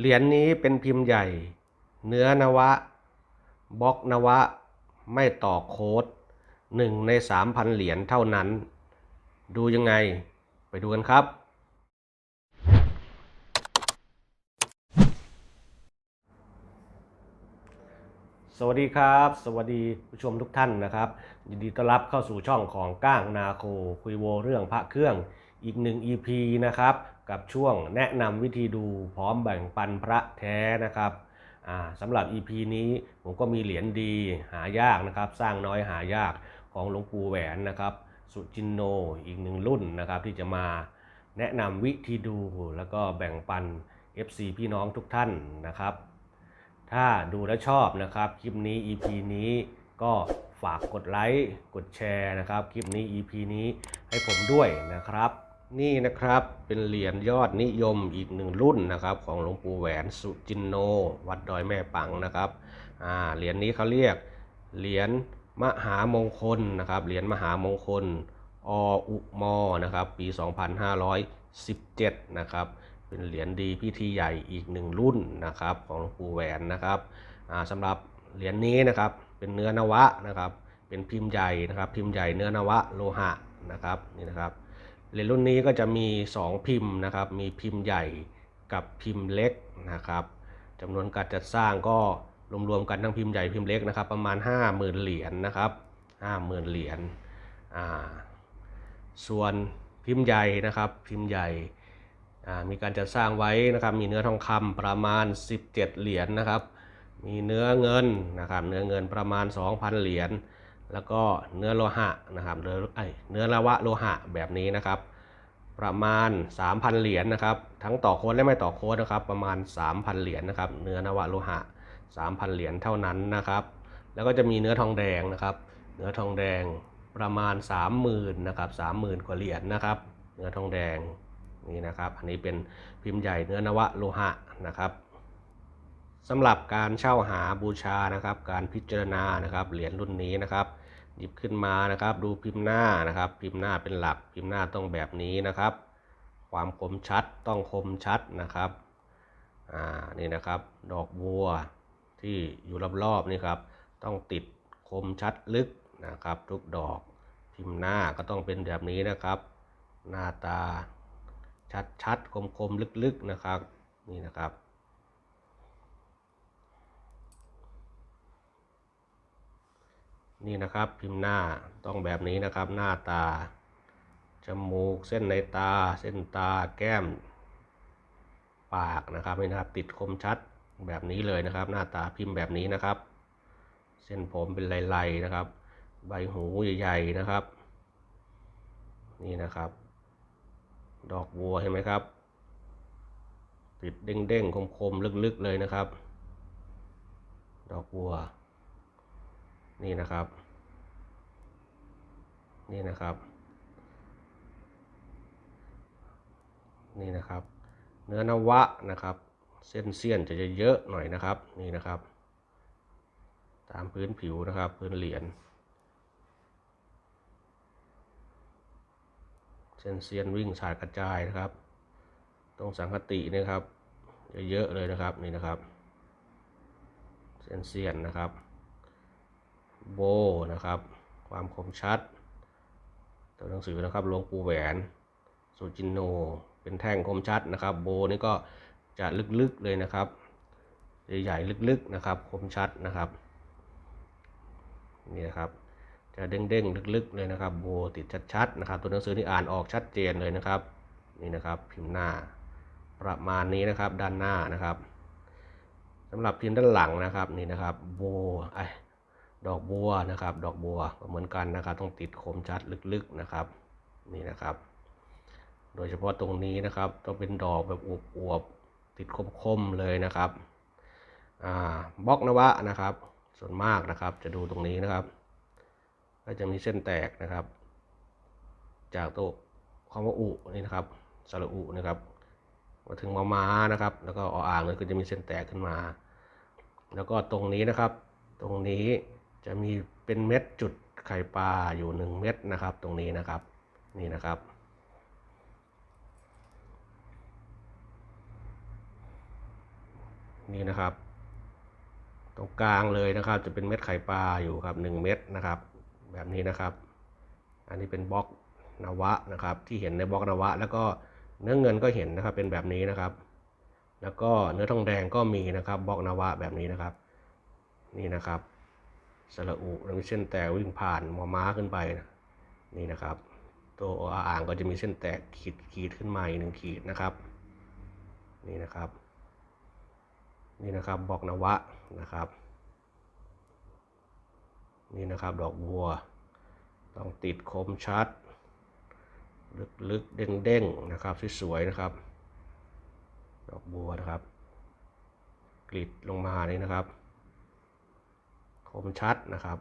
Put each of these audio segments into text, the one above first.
เหรียญนี้เป็นพิมพ์ใหญ่ เนื้อนวะ บล็อกนวะ ไม่ต่อโค้ดหนึ่งในสามพันเหรียญเท่านั้น ดูยังไง ไปดูกันครับ สวัสดีครับ สวัสดีผู้ชมทุกท่านนะครับ ยินดีต้อนรับเข้าสู่ช่องของก้างนาโค คุยโวเรื่องพระเครื่องอีกหนึ่ง EP นะครับ กับช่วงแนะนำวิธีดูพร้อมแบ่งปันพระแท้นะครับสำหรับ EP นี้ผมก็มีเหรียญดีหายากนะครับ สร้างน้อยหายากของหลวงปู่แหวนนะครับ สุจินโนอีกหนึ่งรุ่นนะครับ ที่จะมาแนะนำวิธีดูแล้วก็แบ่งปัน FC พี่น้องทุกท่านนะครับ ถ้าดูแล้วชอบนะครับ คลิปนี้ EP นี้ก็ฝากกดไลค์กดแชร์นะครับ คลิปนี้ EP นี้ให้ผมด้วยนะครับ นี่นะครับเป็นเหรียญยอดนิยมอีกหนึ่งรุ่นนะครับ ของหลวงปู่แหวนสุจินโน วัดดอยแม่ปังนะครับอ่าเหรียญนี้เขาเรียกเหรียญมหามงคลนะครับเหรียญมหามงคลออุมอนะครับปี 2517นะครับเป็นเหรียญดีพิธีใหญ่อีกหนึ่งรุ่นนะครับของหลวงปู่แหวนนะครับอ่าสำหรับเหรียญนี้นะครับเป็นเนื้อนวะนะครับเป็นพิมพ์ใหญ่นะครับพิมพ์ใหญ่เนื้อนวะโลหะนะครับนี่นะครับ เหรียญรุ่นนี้ก็จะมี 2 พิมพ์นะครับ มีพิมพ์ใหญ่กับพิมพ์เล็กนะครับจำนวนการจัดสร้างก็รวมๆกันทั้งพิมพ์ใหญ่พิมพ์เล็กนะครับ ประมาณ 50,000 เหรียญนะครับ50,000 เหรียญส่วนพิมพ์ใหญ่นะครับพิมพ์ใหญ่มีการจัดสร้างไว้นะครับ มีเนื้อทองคำประมาณ 17 เหรียญนะครับ มีเนื้อเงินนะครับ เนื้อเงินประมาณ 2,000 เหรียญ แล้วก็เนื้อโลหะนะครับเนื้อไอเนื้อละวะโลหะแบบนี้นะครับ ประมาณ 3,000 เหรียญนะครับ ทั้งต่อโค้ดและไม่ต่อโค้ดนะครับ ประมาณ 3,000 เหรียญนะครับ เนื้อนวะโลหะ 3,000 เหรียญเท่านั้นนะครับ แล้วก็จะมีเนื้อทองแดงนะครับ เนื้อทองแดงประมาณ 30,000นะครับ30,000 กว่าเหรียญนะครับ เนื้อทองแดงนี่นะครับ อันนี้เป็นพิมพ์ใหญ่เนื้อนวะโลหะนะครับสำหรับการเช่าหาบูชานะครับ การพิจารณานะครับ เหรียญรุ่นนี้นะครับ หยิบขึ้นมานะครับ ดูพิมพ์หน้านะครับ พิมพ์หน้าเป็นหลัก พิมพ์หน้าต้องแบบนี้นะครับ ความคมชัดต้องคมชัดนะครับอ่านี่นะครับ ดอกบัวที่อยู่รอบๆนี่ครับ ต้องติดคมชัดลึกนะครับ ทุกดอกพิมพ์หน้าก็ต้องเป็นแบบนี้นะครับ หน้าตาชัดๆคมๆลึกๆนะครับ นี่นะครับ นี่นะครับพิมพ์หน้าต้องแบบนี้นะครับหน้าตา จมูกเส้นในตา เส้นตาแก้ม ปากนะครับนี่นะครับติดคมชัดแบบนี้เลยนะครับ หน้าตาพิมพ์แบบนี้นะครับ เส้นผมเป็นลายๆนะครับ ใบหูใหญ่ๆนะครับ นี่นะครับ ดอกบัวเห็นไหมครับ ติดเด้งๆคมๆลึกๆเลยนะครับ ดอกบัว นี่นะครับ นี่นะครับ นี่นะครับ เนื้อนวะนะครับ เส้นเสี้ยนจะเยอะหน่อยนะครับ นี่นะครับ ตามพื้นผิวนะครับ พื้นเหรียญ เส้นเซียนวิ่งสายกระจายนะครับ ตรงสังคตินะครับ เยอะๆเลยนะครับ นี่นะครับ เส้นเซียนนะครับ โบนะครับ ความคมชัด ตัวหนังสือนะครับหลวงปู่แหวนสุจินโน เป็นแท่งคมชัดนะครับ โบนี่ก็จะลึกๆเลยนะครับใหญ่ๆลึกๆนะครับ คมชัดนะครับนี่นะครับ จะเด้งๆลึกๆเลยนะครับ โบติดชัดๆนะครับ ตัวหนังสือนี่อ่านออกชัดเจนเลยนะครับนี่นะครับพิมพ์หน้าประมาณนี้นะครับด้านหน้านะครับสำหรับพิมพ์ด้านหลังนะครับนี่นะครับโบไอ ดอกบัวนะครับ ดอกบัวเหมือนกันนะครับ ต้องติดคมชัดลึกๆนะครับ นี่นะครับ โดยเฉพาะตรงนี้นะครับ ต้องเป็นดอกแบบอวบๆติดคมๆเลยนะครับอ่าบล็อกนวะนะครับ ส่วนมากนะครับ จะดูตรงนี้นะครับ ก็จะมีเส้นแตกนะครับ จากตัวคำว่าอุนี่นะครับสระอุนะครับมาถึงมาม้านะครับ แล้วก็ออ่างเลยก็จะมีเส้นแตกขึ้นมา แล้วก็ตรงนี้นะครับ ตรงนี้ จะมีเป็นเม็ดจุดไข่ปลาอยู่หนึ่งเม็ดนะครับ ตรงนี้นะครับนี่นะครับ นี่นะครับ ตรงกลางเลยนะครับ จะเป็นเม็ดไข่ปลาอยู่ครับหนึ่งเม็ดนะครับ แบบนี้นะครับ อันนี้เป็นบล็อกนวะนะครับ ที่เห็นในบล็อกนวะ แล้วก็เนื้อเงินก็เห็นนะครับเป็นแบบนี้นะครับ แล้วก็เนื้อทองแดงก็มีนะครับบล็อกนวะแบบนี้นะครับ นี่นะครับ สระอุแล้วมีเส้นแตกวิ่งผ่านมอม้าขึ้นไปนะนี่นะครับ ตัวอ่างก็จะมีเส้นแตกขีดขีดขึ้นมาอีกหนึ่งขีดนะครับ นี่นะครับ นี่นะครับบอกนวะนะครับ นี่นะครับดอกบัว ต้องติดคมชัด ลึกๆเด้งๆนะครับสวยๆนะครับ ดอกบัวนะครับกรีดลงมานี่นะครับ มชัดนะครับ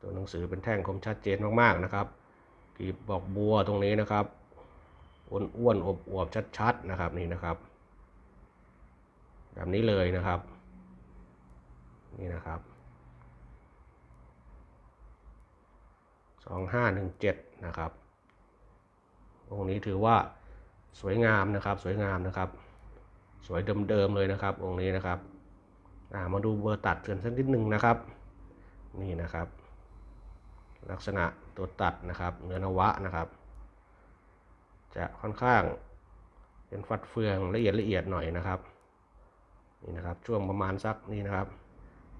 ตัวหนังสือเป็นแท่งคมชัดเจนมากๆนะครับกรีบบอกบัวตรงนี้นะครับอ้วนๆอบอวบชัดๆนะครับนี่นะครับ แบบนี้เลยนะครับ นี่นะครับสองห้าหนึ่งเจ็ดนะครับองค์นี้ถือว่าสวยงามนะครับ สวยงามนะครับ สวยเดิมๆเลยนะครับองค์นี้นะครับ มาดูเบอร์ตัดกันสักนิดหนึ่งนะครับ นี่นะครับ ลักษณะตัวตัดนะครับเนื้อนวะนะครับ จะค่อนข้างเป็นฟัดเฟืองละเอียดละเอียดหน่อยนะครับนี่นะครับช่วงประมาณสักนี่นะครับ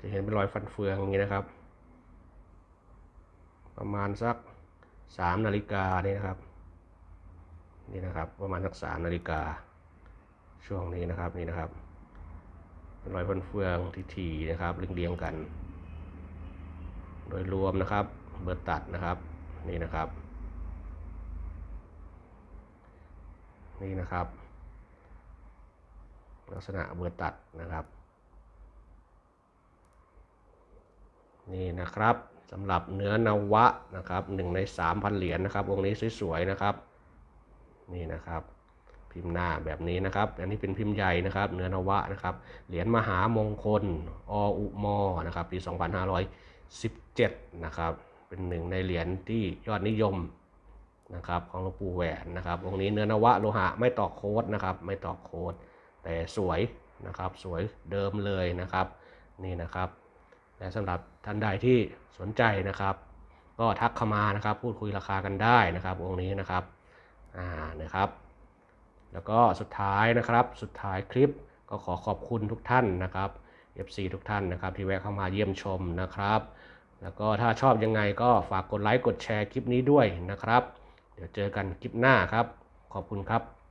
จะเห็นเป็นรอยฟันเฟืองอย่างนี้นะครับ ประมาณสักสามนาฬิกานี่นะครับนี่นะครับประมาณสักสามนาฬิกาช่วงนี้นะครับนี่นะครับ เป็นรอยฟันเฟืองทีๆนะครับเรียงๆกัน โดยรวมนะครับ เบอร์ตัดนะครับนี่นะครับ นี่นะครับ ลักษณะเบอร์ตัดนะครับ นี่นะครับสำหรับเนื้อนวะนะครับหนึ่งในสามพันเหรียญนะครับองค์นี้สวยๆนะครับ นี่นะครับ พิมพ์หน้าแบบนี้นะครับ อันนี้เป็นพิมพ์ใหญ่นะครับ เนื้อนวะนะครับ เหรียญมหามงคล ออุมอนะครับ ปี 2517 นะครับ เป็นหนึ่งในเหรียญที่ยอดนิยมนะครับ ของหลวงปู่แหวนนะครับ องค์นี้เนื้อนวะโลหะไม่ต่อโค้ดนะครับ ไม่ต่อโค้ด แต่สวยนะครับ สวยเดิมเลยนะครับ นี่นะครับ และสำหรับท่านใดที่สนใจนะครับ ก็ทักเข้ามานะครับ พูดคุยราคากันได้นะครับ องค์นี้นะครับ อ่า นะครับ แล้วก็สุดท้ายนะครับสุดท้ายคลิปก็ขอขอบคุณทุกท่านนะครับ FC ทุกท่านนะครับที่แวะเข้ามาเยี่ยมชมนะครับ แล้วก็ถ้าชอบยังไงก็ฝากกดไลค์กดแชร์คลิปนี้ด้วยนะครับ เดี๋ยวเจอกันคลิปหน้าครับ ขอบคุณครับ